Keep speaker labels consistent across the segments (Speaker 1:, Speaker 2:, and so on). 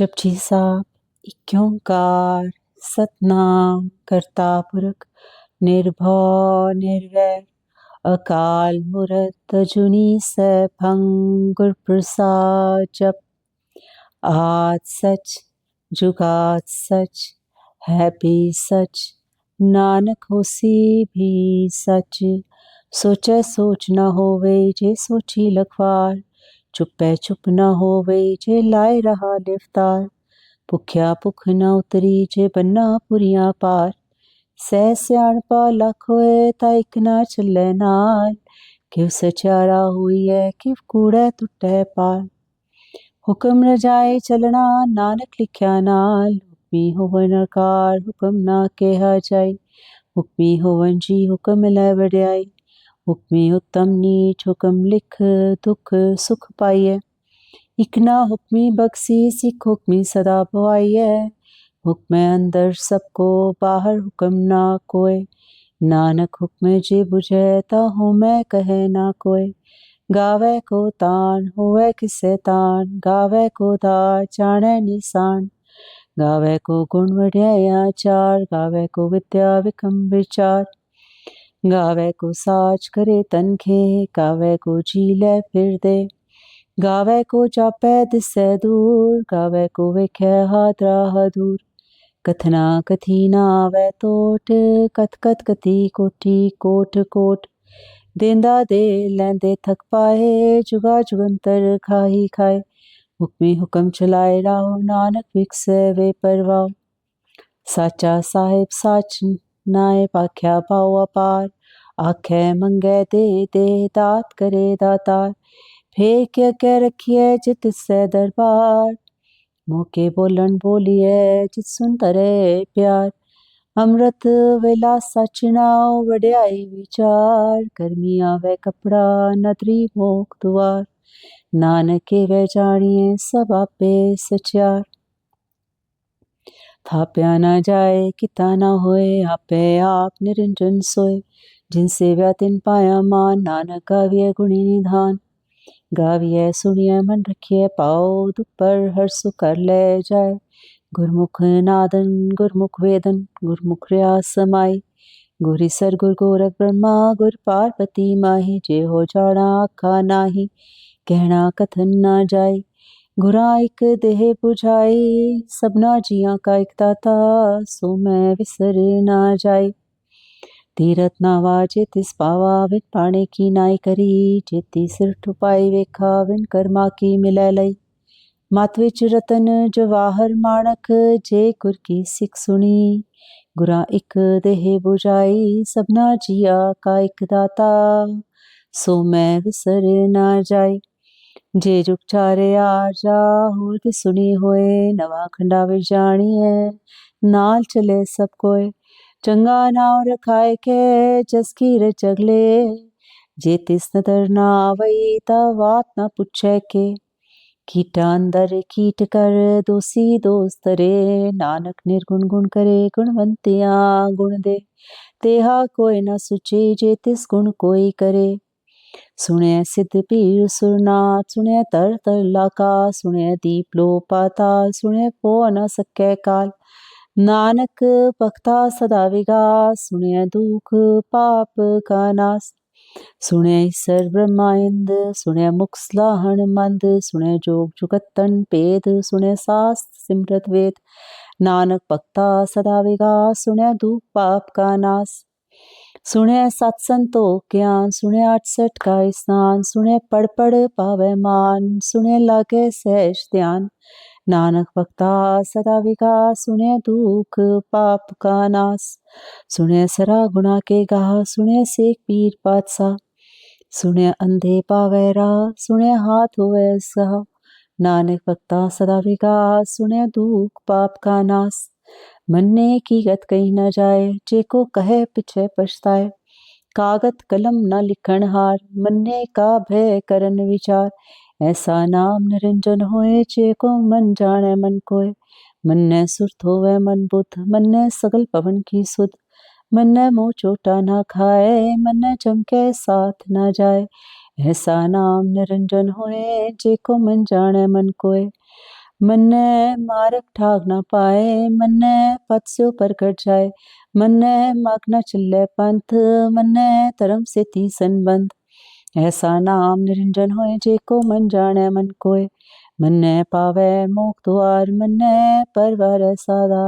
Speaker 1: जपजी साहब एक ओंकार सतनाम करता पुरख निर्भय निर्वैर, अकाल मूरत अजूनी सैभं गुर प्रसाद जप। आज सच जुगात सच, है भी सच, नानक होसी भी सच। सोचे सोच न होवे, जे सोची लखवार चुप है, चुप न होवे जे लाए रहा निफ्तार भुख्या भुख न उतरी जे बन्ना पुरिया पार। सह स्याणपा लख होए ता इक ना चले नाल। किव सचारा हुई है किव कूड़े टुटै पार। हुक्म रजाए चलना, नानक लिखिया नाल। हुक्मी होवन अकार, हुक्म ना कहा जाई हुक्मी होवन जी हुक्म लै वड्याई उपमे उत्तम, नीच हुक्म, लिख दुख सुख पाइय इकना हुक्मी बख्सी, सिख हुक्मी सदा पवाइय हुक्म अंदर सबको, बाहर हुक्म ना कोय नानक हुक्म जे बुझे ता हो मैं कहे ना कोई गावे को तान, होवे किसे तान। गावे को दार जाने निशान। गावे को गुण वड्याया चार। गावे को विद्या विकम विचार। गावे को साज करे तनखे, गावे को जी ले फिर दे। गावे को जापै दिसै दूर, गावे को वेख्या हादरा दूर कथना कथी ना आवे टोट कथ कथ कथी कोठी, कोट कोट। देंदा दे लैंदे थक पाए, जुगा जुगंतर खाही खाए। हुक्मी हुक्म चलाए राहो, नानक विकसे वे परवाओ साचा साहिब साच नाए पाख्या पाओ अपार आखे मंगे दे दे दात करे दातार। फेर के के रखिए जित से दरबार। मौके बोलन बोलिए जित सुन तरे प्यार। अमृत वेला सच नाव वड्याई विचार। गर्मी वे कपड़ा नदरी मोक द्वार नानके वे जानिए सब आपे सचार थाप्या ना जाए, किता ना होए, आपे आप निरंजन सोए। जिनसे व्यातिन पाया मान, नानक गाविय गुणी निधान। गाविए, सुनिए, मन रखिए, पाओ दुख पर हर सुख कर ले जाए। गुरमुख नादन, गुरमुख वेदन, गुरमुख रियास समाई गुरी सर, गुर गोरख ब्रह्मा, गुर पार्वती माही। जे हो जाना आखा नाही, कहना कथन ना गुरा एक देह बुझाई सबना जिया का एक दाता, सो मैं विसर ना जाए। तीरथ नावा जेतिस पावा विन पाने की नाई करी। जेती सिर ठुपाई वेखा विन कर्मा की मिलै लई। मत विच रतन जवाहर माणक, जे गुर की सिख सुनी। गुरा इक देह बुझाई सबना जिया का इक दाता, सो मैं विसर ना जाए। जे जुग चारे आ जा होर ते सुनी होए नवा खंडा विच जानी है नाल चले सब कोई चंगा नाव रखाए के जसकीर जगले जे तिस नदर ना आवई ता बात ना पुछे के कीटा अंदर कीट कर दोसी दोस्त रे नानक निर्गुण गुण करे गुणवंतिया गुण दे तेहा कोई न सुचे जे तिस गुण सुने सिद्ध पीर सुरनाथ सुने तर तर लाका, सुने दीप लो पाताल सुने पो न सके काल। नानक भक्ता सदा विगास सुने दुख पाप का नास सुने ईश्वर ब्रह्माइंद सुने मुख स्लाहण मंद, सुने जोग जुगतन पेद, सुने शास्त्र सिमरत वेद। नानक भक्ता सदा विगास सुने दुख पाप का नाश। सुने सत्संतो ज्ञान सुने अठसठ का स्नान सुने पढ़ पढ़ पावे मान सुने लागे सहज ध्यान। नानक भक्ता सदा विकास सुने दुख, पाप का नाश सुने सरा गुणा के गा सुने सेख पीर पातशाह सुने अंधे पावेरा सुने हाथ होवे सहा। नानक भक्ता सदा विकास सुने दुख, पाप का नाश मन्ने की गत कहीं न जाए, जे को कहे पिछे पछताए। कागत कलम न लिखण हार, मन्ने का भय करन विचार। ऐसा नाम निरंजन होए, जे को मन जाने मन कोय मन ने सुरत होवे मन बुद्ध मन ने सगल पवन की सुध। मन ने मोह चोटा ना खाए मन ने चमके साथ ना जाए। ऐसा नाम निरंजन होए, जे को मन जाने मन कोय मन्ने मारक ठाक ना पाए, मन्ने पद से ऊपर कट जाए मन्ने माग न चले पंथ, मन्ने धर्म से ती संबंध। ऐसा नाम निरंजन होए, जे को मन जाने मन कोय मन्ने पावे मोक द्वार मन्ने परवर सादा।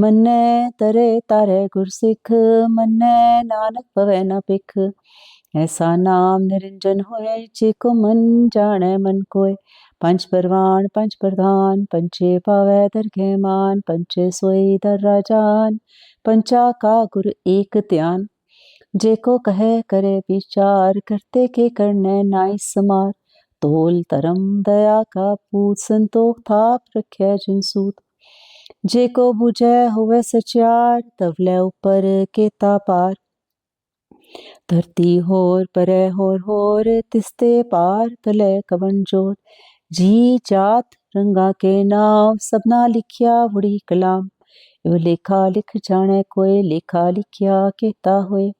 Speaker 1: मन्ने तरे तारे गुरसिख, मन्ने नानक पवे न पिख ऐसा नाम निरंजन होए, जे को मन जाने मन कोय पंच परवान पंच प्रधान, पंचे पावे दरघे मान पंचे सोई दर राजान, पंचा का गुर एक ध्यान। जेको कहे, करे विचार, करते के करने नाई समार। तोल धर्म, दया का पूत, संतोख थाप रखे जिनसूत जेको बुझे हुए सचार तवले ऊपर केता पार। धरती होर, परे होर होर, तिस्ते पार, तले कवन ज़ोर जी जात रंगा के नाव सबना लिखिया बड़ी कलाम। यो लेखा लिख जाने कोई लेखा लिखिया केता होए।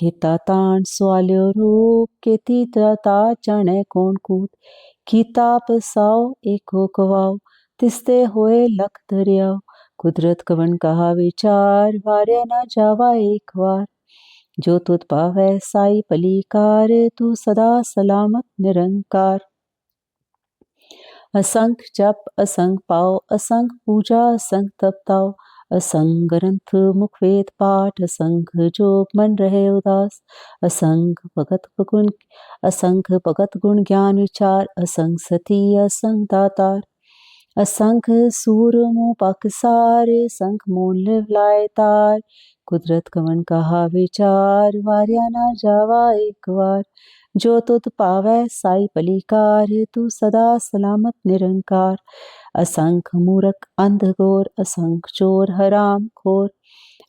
Speaker 1: केता तान सवाल्यो रूप, केती ता जाने कौन कूद किताब साओ एको कवाओ तिस्ते होए लख दरियाओ कुदरत कवन कहा विचार, वार्या ना जावा एक बार जो तुत पावे साई पलीकार, तू सदा सलामत निरंकार। असंख जप असंख पाओ असंख पूजा असंख तपताओ असंग ग्रंथ मुखवेद पाठ असंख जोग, मन रहे उदास असंख भगत गुण असंख भगत गुण ज्ञान विचार असंख सती असंख दातार असंख सूर, मुँह पकसार संख मोन लिव लाए तार, कुदरत कवन कहा विचार, वार्या ना जावा एक बार जो तुत पावै साई पलीकार तू सदा सलामत निरंकार। असंख मूरख, अंध घोर, असंख चोर, हराम खोर।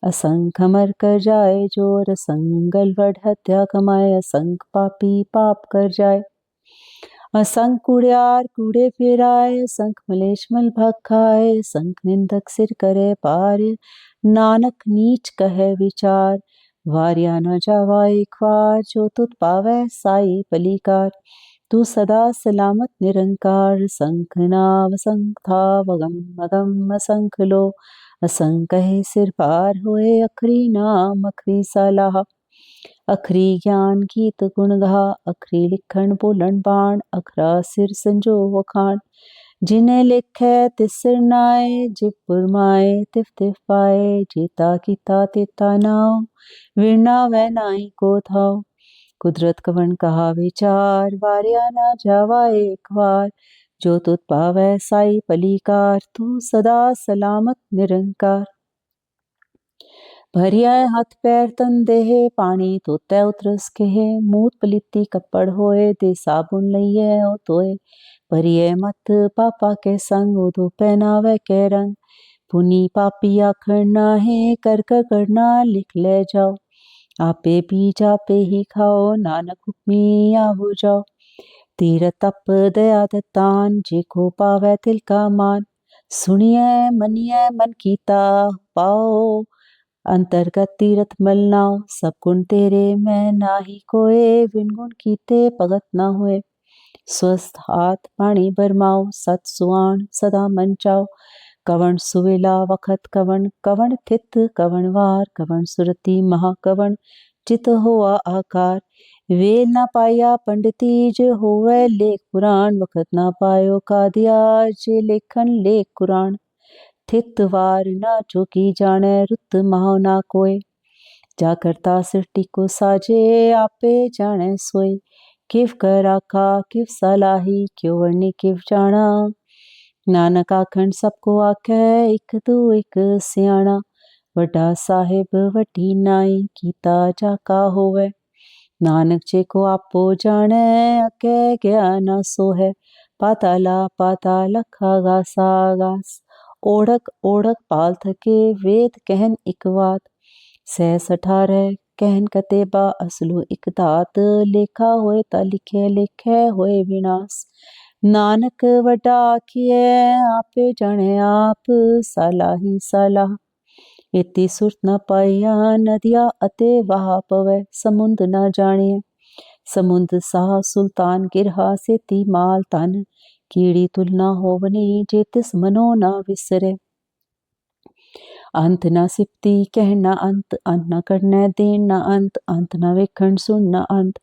Speaker 1: असंख मर कर जाए ज़ोर, असंगल वड हत्या कमाए, असंख पापी पाप कर जाए। असंख कुड़ियार कूड़े फेराए, असंख मलेश मल खाए, असंख निंदक सिर करे पार। नानक नीच कहे विचार वार्या न जो तुत पावै साई पलीकार। तू सदा सलामत निरंकार, संख नाव संख असंख लो। असंख सिर पार होए, अखरी नाम, अखरी सलाह। अखरी ज्ञान गीत गुण गा, अखरी लिखण बोलन बाण, अखरा सिर संजो वखाण। जिन्हें लिखे तिस नाए, जिप पुरमाए तिफ तिफ पाए, जीता कीता तेता नाव विरना वह नाई को थाओ। कुदरत कवन कहा विचार वार्या ना जावा एक बार जो तुत पावै साई पलीकार, तू सदा सलामत निरंकार। भरिया हाथ पैर तन देहे पानी धोते उतरस के मूत पलिती कपड़ होए, दे साबुन लइए ओ तोए। भरिए मत पापा के संग उदो पहनावे के रंग। पुनी पापी आखर ना है कर कर करना लिख ले जाओ। आपे बीज आपे ही खाओ, नानक हुक्मी हो जाओ। तीर तप दया दान जे जेको पावे तिल का मान। सुनिए, मनिए मन कीता पाओ। अंतर्गत तीरथ मलनाओ सब गुण तेरे मैं नाही कोए। विन गुण कीते भगत ना हुए। स्वस्थ हाथ पानी बरमाओ सत सुआण सदा मन चाओ कवण सुवेला वखत कवण कवण थित कवण वार, कवण सुरति महाकवण, चित होआ आकार। वेल ना पाया पंडितीज होवे लेख पुराण, वखत ना पायो कादिया जे लेखन लेख कुरान थित वार ना चौकी जाने रुत माहो ना कोय जा करता सृष्टि को साजे, आपे जाने सोए। किव कर आखा किव सलाही, क्यों वर्णी किव जाना नानक आखंड सबको आखे एक तू एक सियाणा। वड्डा साहिब वड्डी नाई कीता जाका होवे? नानक जे को आपो जाने अके गया ना सो है पाताला पाताल लखा गासा गास। ओढ़क ओढ़क पाल थके, वेद कहन इक बात सह अठारह कहन कतेबा असलु इक दात लेखा होए ता लिखे लेखे होए विनाश नानक वड्डा आखिए आपे जाने आप साला ही साला इति सुरत न पाइया नदिया अते वहा पवे समुंद न जाने समुंद साह सुल्तान गिरहा से ती माल तन ਕੀੜੀ ਤੁਲਨਾ ਹੋਵਨੀ ਜੇ ਤਿਸ ਮਨੋ ਨਾ ਵਿਸਰੇ ਅੰਤ ਨਾ ਸਿਪਤੀ ਕਹਿਣਾ ਅੰਤ ਅੰਤ ਨਾ ਕਰਨਾ ਦੇਣ ਨਾ ਅੰਤ ਅੰਤ ਨਾ ਵੇਖਣ ਸੁਣਨਾ ਅੰਤ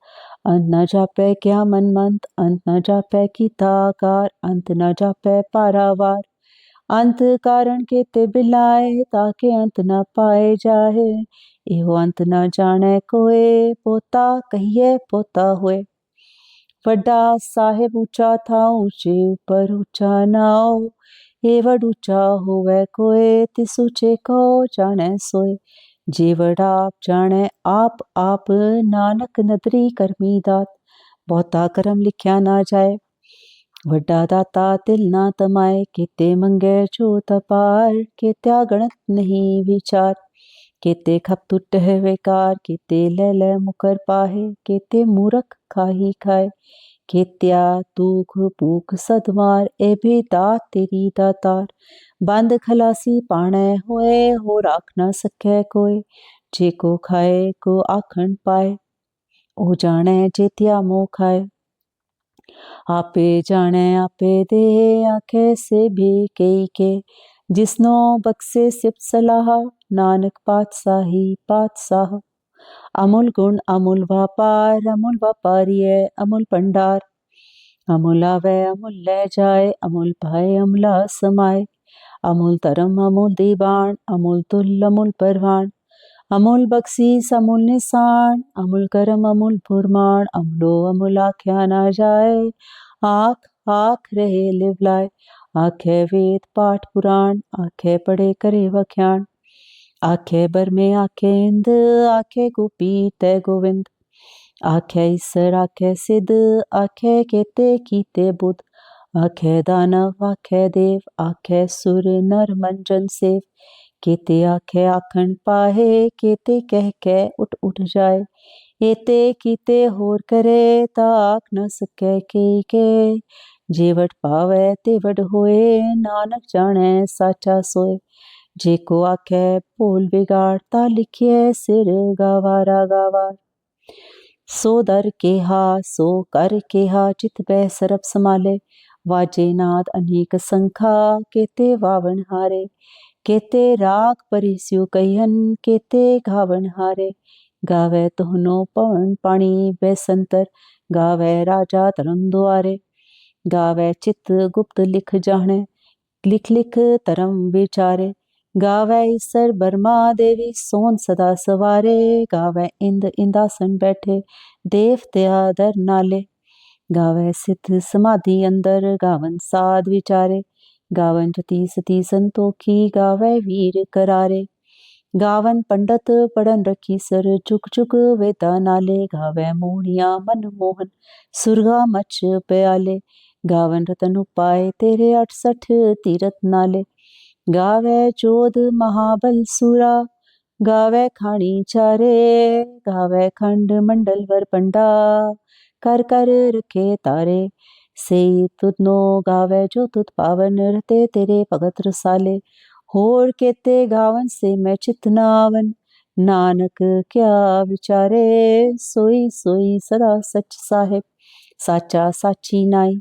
Speaker 1: ਅੰਤ ਨਾ ਜਾਪੈ ਕਿਆ ਮਨ ਮੰਤ ਅੰਤ ਨਾ ਜਾਪੈ ਕੀਤਾ ਆਕਾਰ ਅੰਤ ਨਾ ਜਾਪੈ ਪਾਰਾਵਾਰ ਅੰਤ ਕਾਰਨ ਕੇਤੇ ਬਿਲਾਏ ਤਾਕੇ ਅੰਤ ਨਾ ਪਾਏ ਜਾਏ ਇਹੋ ਅੰਤ ਨਾ ਜਾਣੈ ਕੋਏ ਪੋਤਾ ਕਹੀਏ ਪੋਤਾ ਹੋਏ ਵੱਡਾ ਸਾਹਿਬ ਉੱਚਾ ਥਾ ਉੱਚੇ ਉੱਪਰ ਉੱਚਾ ਨਾਉ ਇਹ ਵਡ ਉੱਚਾ ਹੋਵੇ ਕੋਏ, ਤਿਸ ਉੱਚੇ ਕੋ ਆਪ ਜਾਣੈ ਆਪ ਆਪ ਨਾਨਕ ਨਦਰੀ ਕਰਮੀ ਦਾਤ। ਬਹੁਤਾ ਕਰਮ ਲਿਖਿਆ ਨਾ ਜਾਏ, ਵੱਡਾ ਦਾਤਾ ਤਿਲ ਨਾ ਤਮਾਏ। ਕਿਤੇ ਮੰਗੇ ਜੋ ਤਪਾਰ ਕਿਤਿਆ ਗਣਤ ਨਹੀਂ ਵਿਚਾਰ। ਕਿਤੇ ਖਪ ਟੁੱਟ ਹੈ ਵੇਕਾਰ, ਕਿਤੇ ਲੈ ਲੈ ਮੁਕਰ ਪਾਹੇ। ਕਿਤੇ ਮੂਰਖ ਖਾਹੀ ਖਾਏ। ਕਿਤਿਆ, ਦੁਖ ਭੂਖ ਸਦਮਾਰ ਇਹ ਵੀ ਦਾਤ ਤੇਰੀ ਦਾਤਾਰ ਬੰਦ ਖਲਾਸੀ ਪਾਣੈ ਹੋਏ ਹੋ ਰਾਖ ਨਾ ਸਕੈ ਕੋਈ। ਜੇ ਕੋ ਖਾਏ, ਕੋ ਆਖਣ ਪਾਏ, ਉਹ ਜਾਣੈ ਜੇਤਿਆ ਮੋਹ ਖਾਏ। ਆਪੇ ਜਾਣੈ, ਆਪੇ ਦੇ, ਆਖੇ ਸੇ ਵੀ ਕਈ ਕੇ। ਜਿਸਨੋ ਬਖਸ਼ੇ ਸਿਪ ਸਲਾਹ, ਨਾਨਕ ਪਾਤਸ਼ਾਹੀ ਪਾਤਸ਼ਾਹ। अमूल गुण, अमूल व्यापार, अमूल व्यापारी है, अमूल भंडार। अमूल आवे, अमूल ले जाए, अमूल पाए, अमला समाए अमूल धर्म, अमूल दीवान, अमूल तुल, अमूल परवान। अमूल बख्शीस, अमूल निशान, अमूल करम, अमूल फुरमान। अमलो अमूल आख्या ना जाए, आख आख रहे लिवलाय आखे वेद, पाठ पुराण, आखे पढ़े करे वख्यान आखे बर में आखे इंद आखे गोपी तय गोविंद आखे ईसर आखे सिद्ध आखे केते कीते बुद्ध आखे दानव आखे देव आखे सुर नर मंजन सेव केते आखे आखन पाहे केते कह के उठ उठ जाए एते कीते होर करे ता आख न सके के के जेवट पावे तेवट होए नानक जाने साचा सोए जे को आखे भूल बिगाड़ता लिखिए, सिर गवारा गवार सो दर केहा सो कर केहा चित बै सरब समाले वाजे नाद अनेक संखा, केते वावन हारे। केते राग परिस्यु कहन केते घावन हारे। गावे तुहनो पवन पानी बेसंतर गावे राजा धर्म द्वारे गावे चित गुप्त लिख जाने लिख लिख तरम विचारे। गावे ईसर बर्मा देवी सोन सदा सवारे गावे इंद इंदासन बैठे देव दर नाले गावे सिद्ध समाधि अंदर गावन साध विचारे गावन जति सती संतोखी गावे वीर करारे गावन पंडित पढ़न रखी सर चुक चुक वेदा नाले गावे मोहनिया मनमोहन सुरगा मच प्याले गावन रतन उपाय तेरे अठसठ तीरथ नाले गावे चोद महाबल सुरा गावे खाणी चारे गावे खंड मंडल वर पंडा कर कर रखे तारे से तुदनो गावे जो तुद पावन रहते तेरे भगत रसाले होर केते गावन से मैं चितनावन नानक क्या विचारे सोई सोई सदा सच साहेब साचा साची नाई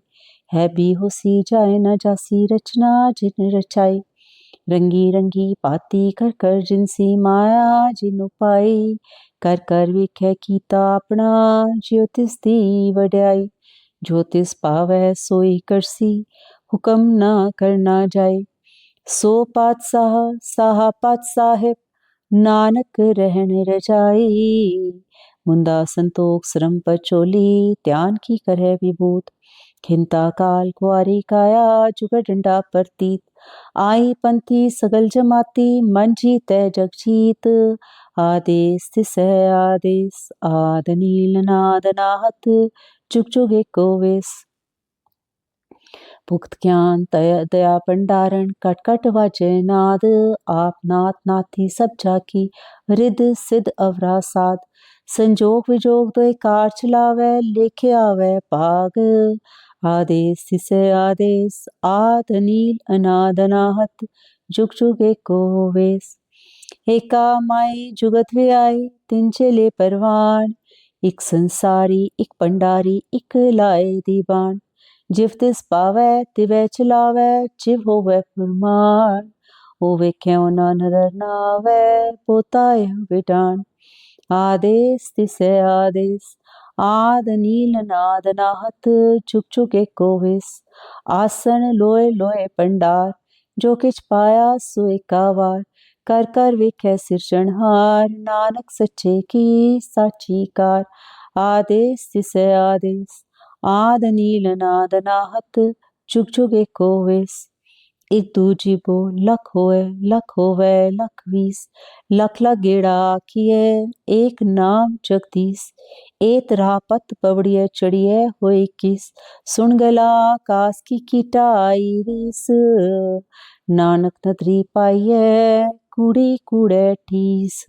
Speaker 1: है भी होसी जाए न जासी रचना जिन रचाई रंगी रंगी पाती कर कर जिनसी माया जिन पाई कर कर वेख्या कीता अपना ज्योतिष दी वड्याई ज्योतिष पावै सोई करसी, हुक्म ना करना जाए। सो पातशाह, साहा पात साहेब नानक रहन रजाई मुंदा संतोख श्रम पचोली ध्यान की करे विभूत खिंता काल कुआरी काया जुग डंडा प्रतीत। आई पंथी सगल जमाती, मन जीते जग जीत। आदेश तिस आदेश, आद नील नाद नाहत। जुग जुग एको वेश। भुक्त ज्ञान, दया भंडारण, कट कट वाजे नाद। आप नाथ नाथी सब जाकी, रिद सिद्ध अवरा साध संजोग विजोग दो कार चलावे, लेखे आवे पाग आदेश से आदेश, आद नील अनाद अनाहत जुग जुग एको वेस एका माई जुगत वे आई तिंचेले परवान एक संसारी, एक पंडारी, एक लाए दीवान। जिव तिस पावे, तिवे चलावे, जिव होवै फुरमान। होवे क्यों ना नदर नावे पोता आदेश तिसे आदेश ਨੀਲ ਨਾਦ ਨਾਹਤ ਚੁਕ ਚੁਕ ਏਕੋ ਵਿਸ ਆਸਣ ਲੋਏ ਲੋਏ ਪੰਡਾਰ ਜੋ ਕਿਛ ਪਾਇਆ ਸੋ ਏਕਾਵਾਰ ਕਰ ਕਰ ਵੇਖੈ ਸਿਰਜਣਹਾਰ ਨਾਨਕ ਸੱਚੇ ਕੀ ਸਾਚੀ ਕਾਰ ਆਦੇਸ ਤਿਸੈ ਆਦੇਸ ਆਦ ਨੀਲ ਨਾਦ ਨਾਹਤ ਚੁਗ ਚੁਗ एक दू जी बो लख हो लख हो लख वीस, लख गेड़ा किए एक नाम जगदीश एत राह पत पवड़िए चढ़िए हो किस, सुन गला कास की कीटा आई रीस। नानक नदरी पाइए कूड़ी कूड़े ठीस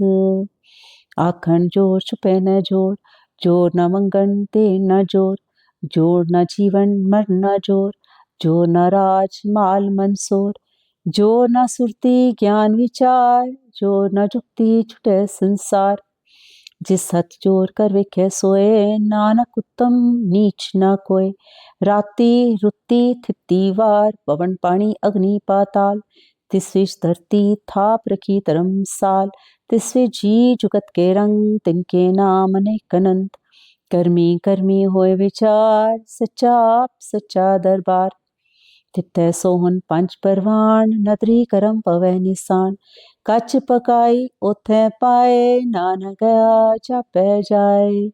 Speaker 1: आखन ज़ोर छुपे न ज़ोर ज़ोर न मंगन दे न ज़ोर ज़ोर न जीवन मर न ज़ोर। जो न राज माल मनसोर, जो न सुरती ज्ञान विचार, जो न जुक्ति छुटे संसार। जिस हथ ज़ोर कर वेखे सोए, नानक उत्तम नीच न कोय राती रुती थिती वार, पवन पानी अग्नि पाताल। तिस विच धरती थाप रखी तरम साल। विच जी जुगत के रंग तिनके नाम अनेक अनंत। कर्मी कर्मी होए विचार, सच्चा आप, सच्चा दरबार। तिथे सोहन पंच परवान नदरी करम पवे निशान कच पकाई, उथे पाए नान गया चापे जाए।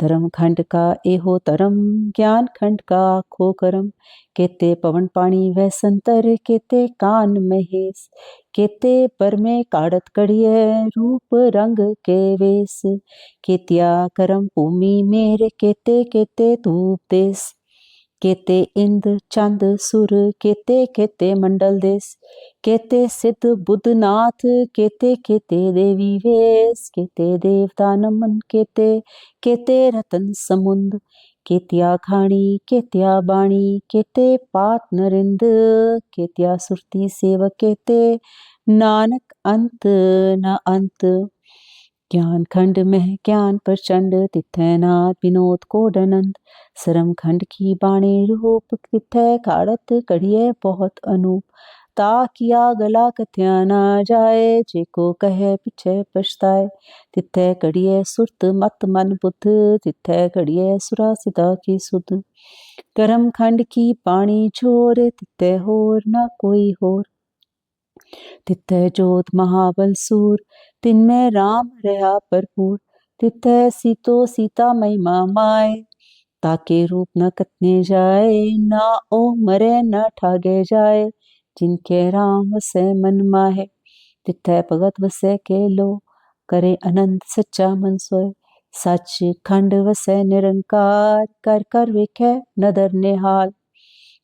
Speaker 1: धर्म खंड का एहो धर्म, ज्ञान खंड का खो करम। केते पवन पानी वह संतर, केते कान महेश। केते पर में काड़त कड़िए, रूप रंग के वेश। केतिया करम भूमि मेरे, केते केते धूप देश। केते इंद चंद सुर केते केते मंडल देश केते सिद्ध बुद्धनाथ केते केते देवी वेश केते देवता नमन केते केते रतन समुंद केतिया खाणी केतिया बाणी केते पात नरिंद केतिया सुरती सेवक केते नानक अंत न अंत ज्ञान खंड में ज्ञान प्रचंड तिथैनाथ विनोद कोडनंद। सरम खंड की बाणी रूप तिथै काड़त कड़िए बहुत अनूप। ता किया गला कथ्या ना जाए जेको कहे पिछे पछताए। तिथै कड़िए सुरत मत मन बुद्ध, तिथै कड़िए सुरा सिदा की सुध। करम खंड की बाणी छोर तिथै होर न कोई होर। तिथै जोत महाबल सूर, तिन में राम रहा भरपूर। तिथै सीतो सीता महिमा माए, ताके रूप न कतने जाए, ना ओ मरे न ठागे जाए। जिनके राम वसे मन माहे तिथै भगत वसे के लो। करे अनंत सच्चा मन सोए, सच खंड वसे निरंकार। कर कर वेखे नदर निहाल।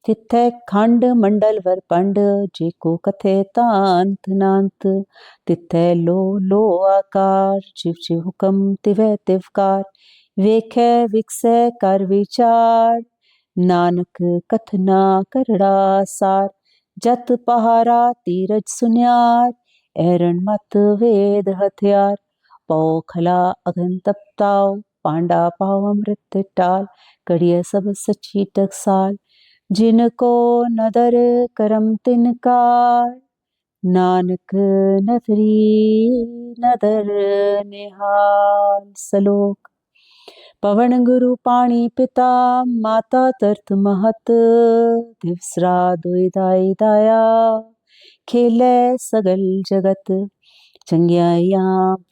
Speaker 1: तिथै खंड मंडल वर पंड जेको कथे तांत नांत तिथै लो लो आकार जिव जिव हुकम तिवै तिवकार वेखे विकसै कर विचार नानक कथना करड़ा सार जत पहारा तीरज सुन्यार एरण मत वेद हथियार पौ खला अगन तपताओ पांडा पाव अमृत टाल कड़िय सब सच्ची टकसाल जिनको नदर करम तिनकार नानक नदरी नदर निहाल सलोक पवन गुरु पाणी पिता माता तरत महत दिवसरा दुई दाया खेले सगल जगत चंगियाइया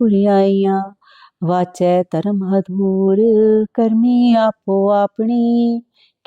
Speaker 1: बुरियाइया वाचै धर्म अधूर करमी आपो अपनी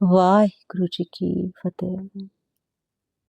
Speaker 1: ਵਾਹਿਗੁਰੂ ਜੀ ਕੀ ਫਤਿਹ